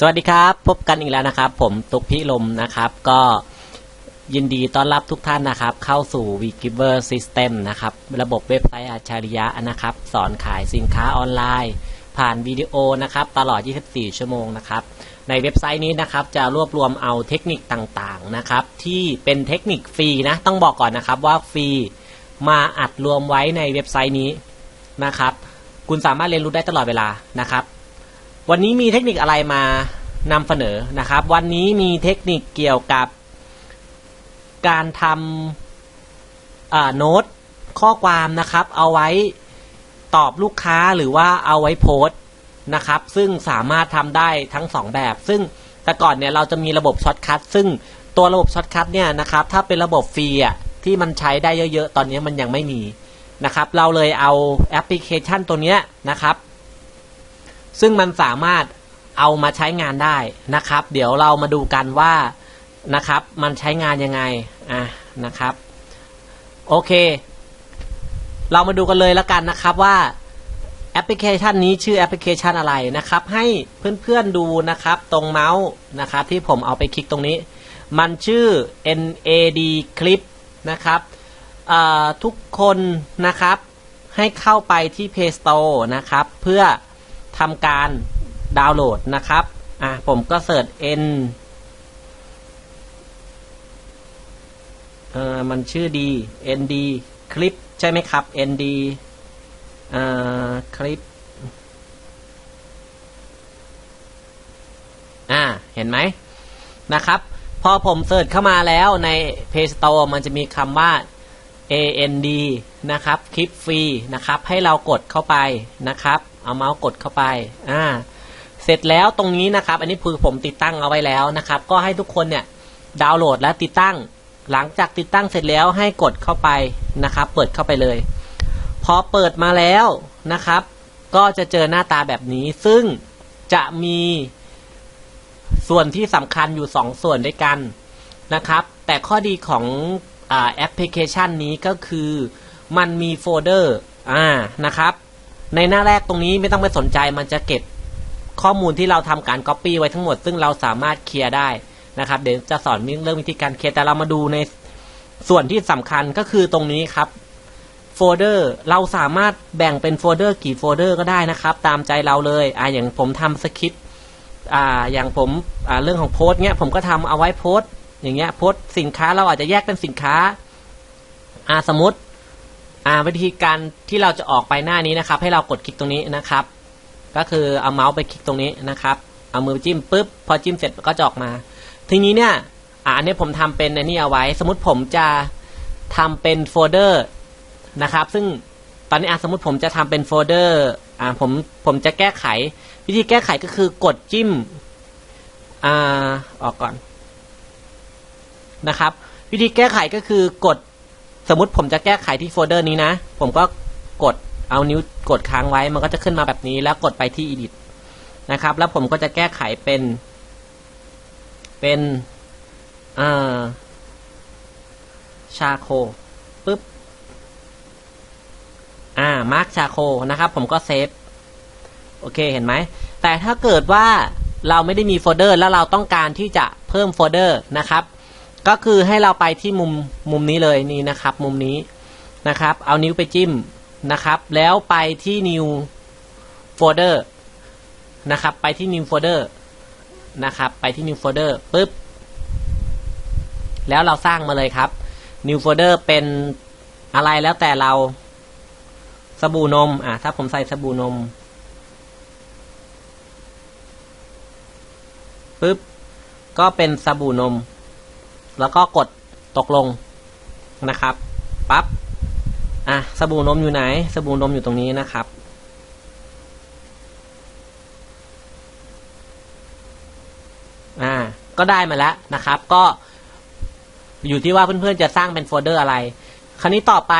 สวัสดีครับ พบกันอีกแล้วนะครับ ผมตุกพิลมนะครับ ก็ยินดีต้อนรับทุกท่านนะครับ เข้าสู่ w e g i v e r System นะครับ ระบบเว็บไซต์อัจฉริยะนะครับ สอนขายสินค้าออนไลน์ ผ่านวิดีโอนะครับ ตลอด 24 ชั่วโมงนะครับ ในเว็บไซต์นี้นะครับ จะรวบรวมเอาเทคนิคต่างๆนะครับ ที่เป็นเทคนิคฟรีนะ ต้องบอกก่อนนะครับว่าฟรีมาอัดรวมไว้ในเว็บไซต์นี้นะครับ คุณสามารถเรียนรู้ได้ตลอดเวลานะครับ วันนี้มีเทคนิคอะไรมานำเสนอนะครับ วันนี้มีเทคนิคเกี่ยวกับการทำโน้ตข้อความนะครับ เอาไว้ตอบลูกค้าหรือว่าเอาไว้โพสนะครับ ซึ่งสามารถทำได้ทั้งสองแบบ ซึ่งแต่ก่อนเนี่ยเราจะมีระบบช็อตคัทซึ่งตัวระบบช็อตคัทเนี่ยนะครับ ถ้าเป็นระบบฟรีอะที่มันใช้ได้เยอะๆ ตอนนี้มันยังไม่มีนะครับ เราเลยเอาแอปพลิเคชันตัวเนี้ยนะครับ ซึ่งมันสามารถเอามาใช้งานได้นะครับ เดี๋ยวเรามาดูกันว่านะครับ มันใช้งานยังไงอะนะครับ โอเค เรามาดูกันเลยแล้วกันนะครับว่าแอปพลิเคชันนี้ชื่อแอปพลิเคชันอะไรนะครับ ให้เพื่อนๆดูนะครับ ตรงเมาส์นะครับ ที่ผมเอาไปคลิกตรงนี้ มันชื่อ NAD Clip นะครับทุกคนนะครับให้เข้าไปที่ Play Store นะครับ เพื่อ ทำการดาวน์โหลดนะครับอะผมก็เสิร์ช N เอ่อมันชื่อดี ND คลิปใช่ไหมครับ ND เอ่อคลิป อ่า เห็นไหมนะครับ พอผมเสิร์ชเข้ามาแล้วใน Play Store มันจะมีคำว่า AND นะครับ คลิปฟรีนะครับ ให้เรากดเข้าไปนะครับ เอาเมาส์กดเข้าไปอ่าเสร็จแล้วตรงนี้นะครับ อันนี้คือผมติดตั้งเอาไว้แล้วนะครับ ก็ให้ทุกคนเนี่ยดาวน์โหลดและติดตั้ง หลังจากติดตั้งเสร็จแล้วให้กดเข้าไปนะครับ เปิดเข้าไปเลย พอเปิดมาแล้วนะครับ ก็จะเจอหน้าตาแบบนี้ ซึ่งจะมีส่วนที่สำคัญอยู่ 2 ส่วนด้วยกันนะครับ แต่ข้อดีของอแอปพลิเคชันนี้ก็คือมันมีโฟลเดอร์อ่านะครับ ในหน้าแรกตรงนี้ไม่ต้องไปสนใจมันจะเก็บข้อมูลที่เราทำการ Copy ไว้ทั้งหมด ซึ่งเราสามารถเคลียร์ได้นะครับ เดี๋ยวจะสอนเรื่องวิธีการเคลียร์แต่เรามาดูในส่วนที่สำคัญก็คือตรงนี้ครับโฟลเดอร์เราสามารถแบ่งเป็นโฟลเดอร์กี่โฟลเดอร์ก็ได้นะครับ ตามใจเราเลยอ่าอย่างผมทำสคริปต์อ่าอย่างผมอ่าเรื่องของโพส์เนี้ยผมก็ทำเอาไว้โพส์อย่างเงี้ยโพส์สินค้าเราอาจจะแยกเป็นสินค้าอ่าสมมติ วิธีการที่เราจะออกไปหน้านี้นะครับ ให้เรากดคลิกตรงนี้นะครับ ก็คือเอาเมาส์ไปคลิกตรงนี้นะครับ เอามือจิ้มปุ๊บพอจิ้มเสร็จก็จะออกมา ทีนี้เนี่ยอันนี้ผมทำเป็นอันนี้เอาไว้ สมมติผมจะทำเป็นโฟลเดอร์นะครับ ซึ่งตอนนี้อะสมมติผมจะทำเป็นโฟลเดอร์อ่าผมผมจะแก้ไข วิธีแก้ไขก็คือกดจิ้มอ่าออกก่อนนะครับ วิธีแก้ไขก็คือกด สมมติผมจะแก้ไขที่โฟลเดอร์นี้นะ ผมก็กดเอานิ้วกดค้างไว้มันก็จะขึ้นมาแบบนี้แล้วกดไปที่ edit นะครับ แล้วผมก็จะแก้ไขเป็น เป็นอ่าชาโคปึ๊บอ่ามาร์กชาโคนะครับ ผมก็เซฟโอเคเห็นไหม แต่ถ้าเกิดว่าเราไม่ได้มีโฟลเดอร์แล้วเราต้องการที่จะเพิ่มโฟลเดอร์นะครับ ก็คือให้เราไปที่มุมมุมนี้เลยนี่นะครับ มุมนี้นะครับ เอานิ้วไปจิ้มนะครับ แล้วไปที่ new folder นะครับ ไปที่ new folder นะครับ ไปที่ new folder ปุ๊บ แล้วเราสร้างมาเลยครับ new folder เป็นอะไรแล้วแต่เราสบู่นม อะ ถ้าผมใส่สบู่นมปึ๊บ ก็เป็นสบู่นม แล้วก็กดตกลงนะครับปั๊บอะสบู่นมอยู่ไหน สบู่นมอยู่ตรงนี้นะครับ อ่า ก็ได้มาแล้วนะครับ ก็อยู่ที่ว่าเพื่อนๆจะสร้างเป็นโฟลเดอร์อะไร คราวนี้ต่อไป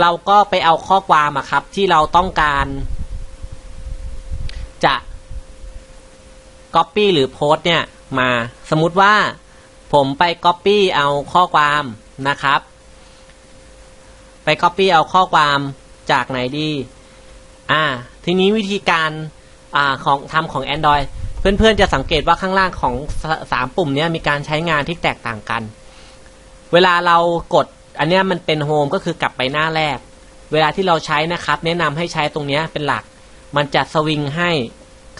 เราก็ไปเอาข้อความอะครับ ที่เราต้องการจะ Copy หรือโพสเนี่ย มาสมมุติว่า ผมไป Copy เอาข้อความนะครับ ไป Copy เอาข้อความจากไหนดี อ่า ทีนี้วิธีการอ่าของทำของ Android เพื่อนๆจะสังเกตว่าข้างล่างของสามปุ่มนี้มีการใช้งานที่แตกต่างกัน เวลาเรากดอันนี้มันเป็นโฮมก็คือกลับไปหน้าแรก เวลาที่เราใช้นะครับ แนะนำให้ใช้ตรงนี้เป็นหลัก มันจะสวิงให้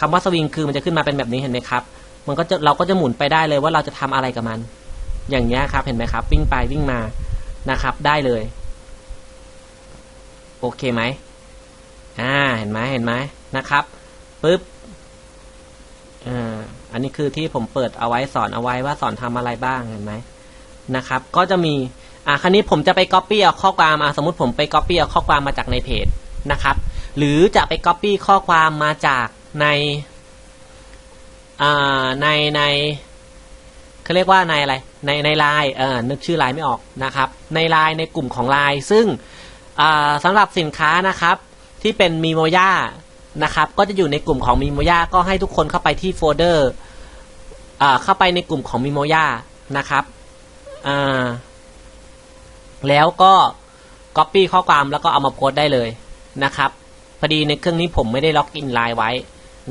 คำว่าสวิงคือมันจะขึ้นมาเป็นแบบนี้เห็นไหมครับ มันก็จะเราก็จะหมุนไปได้เลยว่าเราจะทำอะไรกับมัน อย่างเงี้ยครับ เห็นไหมครับ วิ่งไปวิ่งมานะครับ ได้เลย โอเคไหมอ่าเห็นไหมเห็นไหมนะครับปึ๊บอ่าอันนี้คือที่ผมเปิดเอาไว้สอนเอาไว้ว่าสอนทำอะไรบ้างเห็นไหมนะครับ ก็จะมีอ่าคราวนี้ผมจะไป Copy เอาข้อความอ่าสมมติผมไป Copy เอาข้อความมาจากในเพจนะครับ หรือจะไป Copy ข้อความมาจากใน ในในเขาเรียกว่าในอะไรในในไลน์เออนึกชื่อไลน์ไม่ออกนะครับ ในไลน์ในกลุ่มของไลน์ซึ่งอ่าสำหรับสินค้านะครับที่เป็นมีโมย่านะครับ ก็จะอยู่ในกลุ่มของมีโมย่าก็ให้ทุกคนเข้าไปที่โฟลเดอร์เข้าไปในกลุ่มของมีโมย่านะครับแล้วก็ Copy ข้อความแล้วก็เอามาโพสต์ได้เลยนะครับพอดีในเครื่องนี้ผมไม่ได้ล็อกอินไลน์ไว้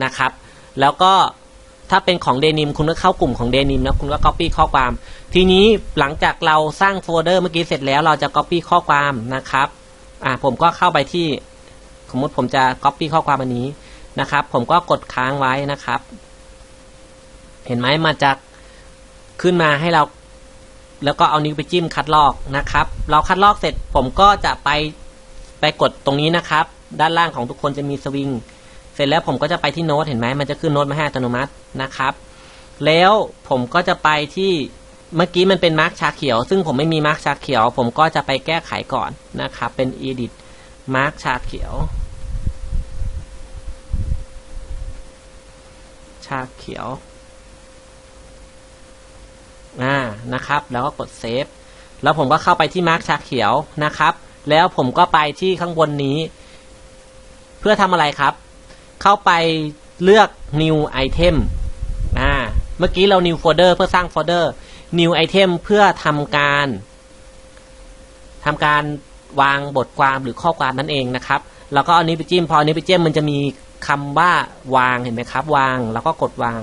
นะครับ แล้วก็ ถ้าเป็นของเดนิมคุณก็เข้ากลุ่มของเดนิมแล้วคุณก็ Copy ข้อความ ทีนี้หลังจากเราสร้างโฟลเดอร์เมื่อกี้เสร็จแล้วเราจะ Copy ข้อความนะครับอ่าผมก็เข้าไปที่สมมติผมจะ Copy ข้อความอันนี้นะครับ ผมก็กดค้างไว้นะครับ เห็นไหมมาจากขึ้นมาให้เรา แล้วก็เอานิ้วไปจิ้มคัดลอกนะครับ เราคัดลอกเสร็จผมก็จะไปไปกดตรงนี้นะครับ ด้านล่างของทุกคนจะมีสวิง สร็จแล้วผมก็จะไปที่โน้ตเห็นไหมมันจะขึ้นโน้ตมาให้อัตโนมัตินะครับ แล้วผมก็จะไปที่เมื่อกี้มันเป็นมาร์กชาเขียว ซึ่งผมไม่มีมาร์กชาเขียว ผมก็จะไปแก้ไขก่อนนะครับเป็น edit มาร์กชาเขียว ชาเขียวอ่านะครับ แล้วก็กดเซฟแล้วผมก็เข้าไปที่มาร์กชาเขียวนะครับ แล้วผมก็ไปที่ข้างบนนี้ เพื่อทำอะไรครับ เข้าไปเลือก new item อ่าเมื่อกี้เรา new folder เพื่อสร้างโฟลเดอร์ new item เพื่อทำการทำการวางบทความหรือข้อความนั่นเองนะครับแล้วก็อานี้วไปจิ้มพออันนี้ไปจิ้มมันจะมีคำว่าวางเห็นไหมครับ วางแล้วก็กดวาง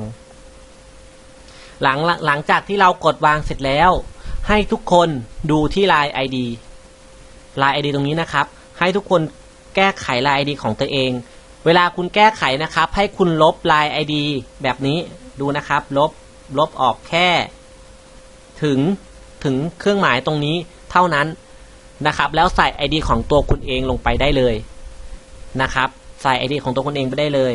หลังหลังจากที่เรากดวางเสร็จแล้ว ให้ทุกคนดูที่ Line ID Line ID ตรงนี้นะครับ ให้ทุกคนแก้ไข Line ID ของตัวเอง เวลาคุณแก้ไขนะครับ ให้คุณลบ Line ID แบบนี้ดูนะครับ ลบลบออกแค่ ถึงถึงเครื่องหมายตรงนี้เท่านั้นนะครับ แล้วใส่ ID ของตัวคุณเองลงไปได้เลยนะครับ ใส่ ID ของตัวคุณเองไปได้เลย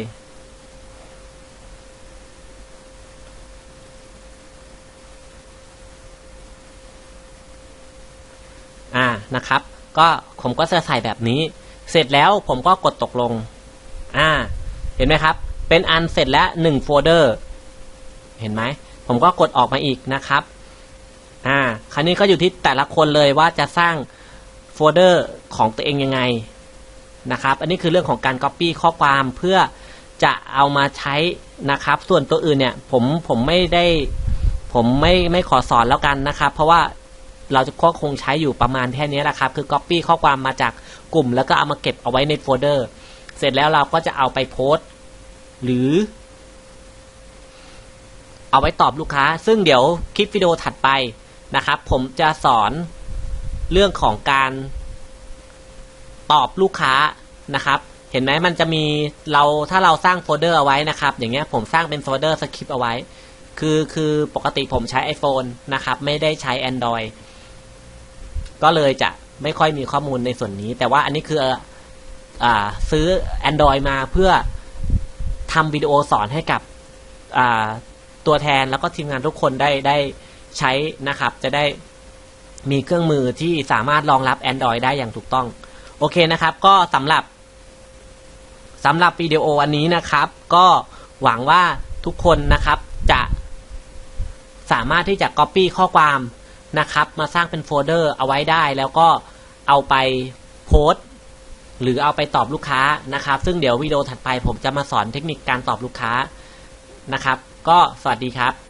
อ่านะครับ ก็ผมก็จะใส่แบบนี้ เสร็จแล้วผมก็กดตกลง อ่า เห็นไหมครับ เป็นอันเสร็จแล้วหนึ่งโฟลเดอร์ เห็นไหม ผมก็กดออกมาอีกนะครับ อ่า คราวนี้ก็อยู่ที่แต่ละคนเลยว่าจะสร้างโฟลเดอร์ของตัวเองยังไงนะครับ อันนี้คือเรื่องของการ Copy ข้อความเพื่อจะเอามาใช้นะครับ ส่วนตัวอื่นเนี่ย ผมผมไม่ได้ผมไม่ไม่ขอสอนแล้วกันนะครับ เพราะว่าเราจะก็คงใช้อยู่ประมาณแค่นี้แหละครับ คือ Copy ข้อความมาจากกลุ่ม แล้วก็เอามาเก็บเอาไว้ในโฟลเดอร์ เสร็จแล้วเราก็จะเอาไปโพสต์ หรือ เอาไว้ตอบลูกค้า ซึ่งเดี๋ยวคลิปวิดีโอถัดไปนะครับ ผมจะสอนเรื่องของการตอบลูกค้านะครับ เห็นไหมมันจะมีเราถ้าเราสร้างโฟลเดอร์เอาไว้นะครับ อย่างเงี้ยผมสร้างเป็นโฟลเดอร์สคริปต์เอาไว้ คือคือปกติผมใช้ iPhone นะครับ ไม่ได้ใช้ Android ก็เลยจะไม่ค่อยมีข้อมูลในส่วนนี้ แต่ว่าอันนี้คือ ซื้อ Android มาเพื่อทำวิดีโอสอนให้กับตัวแทนแล้วก็ทีมงานทุกคนได้ได้ใช้นะครับ จะได้มีเครื่องมือที่สามารถรองรับ Android ได้อย่างถูกต้อง โอเคนะครับ ก็สำหรับสำหรับวิดีโอวันนี้นะครับ ก็หวังว่าทุกคนนะครับจะสามารถที่จะ Copy ข้อความนะครับ มาสร้างเป็นโฟลเดอร์เอาไว้ได้ แล้วก็เอาไปโพสต์ หรือเอาไปตอบลูกค้านะครับ ซึ่งเดี๋ยววิดีโอถัดไปผมจะมาสอนเทคนิคการตอบลูกค้านะครับ ก็สวัสดีครับ